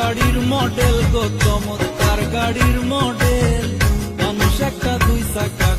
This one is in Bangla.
গাড়ির মডেল গো চমৎকার গাড়ির মডেল মানুষ একটা দুই চাকার